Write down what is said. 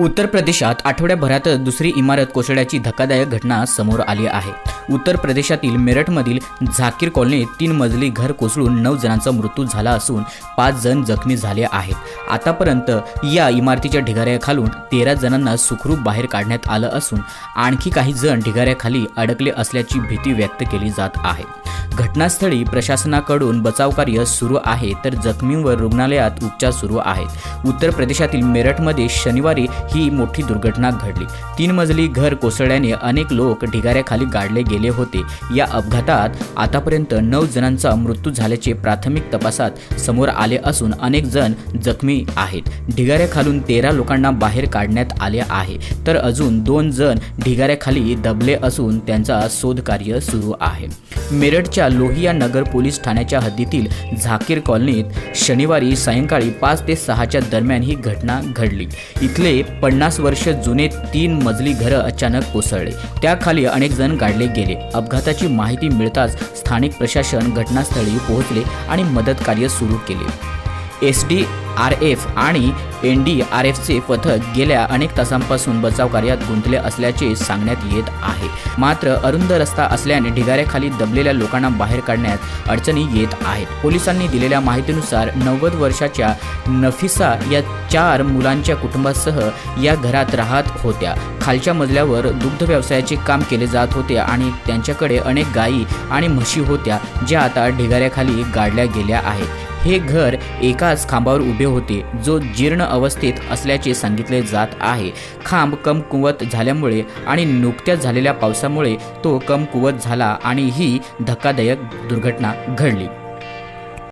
उत्तर प्रदेशात आठवड्याभरात दुसरी इमारत कोसळ्याची धक्कादायक घटना समोर आली आहे. उत्तर प्रदेशातील मेरठमधील झाकीर कॉलनीत तीन मजली घर कोसळून नऊ जणांचा मृत्यू झाला असून पाच जण जखमी झाले आहेत. आतापर्यंत या इमारतीच्या ढिगाऱ्याखालून तेरा जणांना सुखरूप बाहेर काढण्यात आलं असून आणखी काही जण ढिगाऱ्याखाली अडकले असल्याची भीती व्यक्त केली जात आहे. घटनास्थळी प्रशासनाकडून बचावकार्य सुरू आहे तर जखमींवर रुग्णालयात उपचार सुरू आहेत. उत्तर प्रदेशातील मेरठमध्ये शनिवारी ही मोठी दुर्घटना घडली. तीन मजली घर कोसळल्याने अनेक लोक ढिगाऱ्याखाली गाडले गेले होते. या अपघातात आतापर्यंत नऊ जणांचा मृत्यू झाल्याचे प्राथमिक तपासात समोर आले असून अनेक जण जखमी आहेत. ढिगाऱ्याखालून तेरा लोकांना बाहेर काढण्यात आले आहे तर अजून दोन जण ढिगाऱ्याखाली दबले असून त्यांचा शोधकार्य सुरू आहे. मेरठच्या लोहिया नगर पोलीस ठाण्याच्या हद्दीतील झाकीर कॉलनीत शनिवारी सायंकाळी पाच ते सहाच्या दरम्यान ही घटना घडली. इथले पन्नास वर्ष जुने तीन मजली घरं अचानक कोसळले. त्याखाली अनेक जण गाडले गेले. अपघाताची माहिती मिळताच स्थानिक प्रशासन घटनास्थळी पोहोचले आणि मदत कार्य सुरू केले. एस डी आर एफ आणि एन डी आर एफचे पथक गेल्या अनेक तासांपासून बचाव कार्यात गुंतले असल्याचे सांगण्यात येत आहे. मात्र अरुंद रस्ता असल्याने ढिगाऱ्याखाली दबलेल्या लोकांना बाहेर काढण्यात अडचणी येत आहेत. पोलिसांनी दिलेल्या माहितीनुसार नव्वद वर्षाच्या नफिसा या चार मुलांच्या कुटुंबासह या घरात राहत होत्या. खालच्या मजल्यावर दुग्ध व्यवसायाचे काम केले जात होते आणि त्यांच्याकडे अनेक गायी आणि म्हशी होत्या ज्या आता ढिगाऱ्याखाली गाडल्या गेल्या आहेत. हे घर एकाच खांबावर उभे होते जो जीर्ण अवस्थेत असल्याचे सांगितले जात आहे. खांब कमकुवत झाल्यामुळे आणि नुकत्याच झालेल्या पावसामुळे तो कमकुवत झाला आणि ही धक्कादायक दुर्घटना घडली.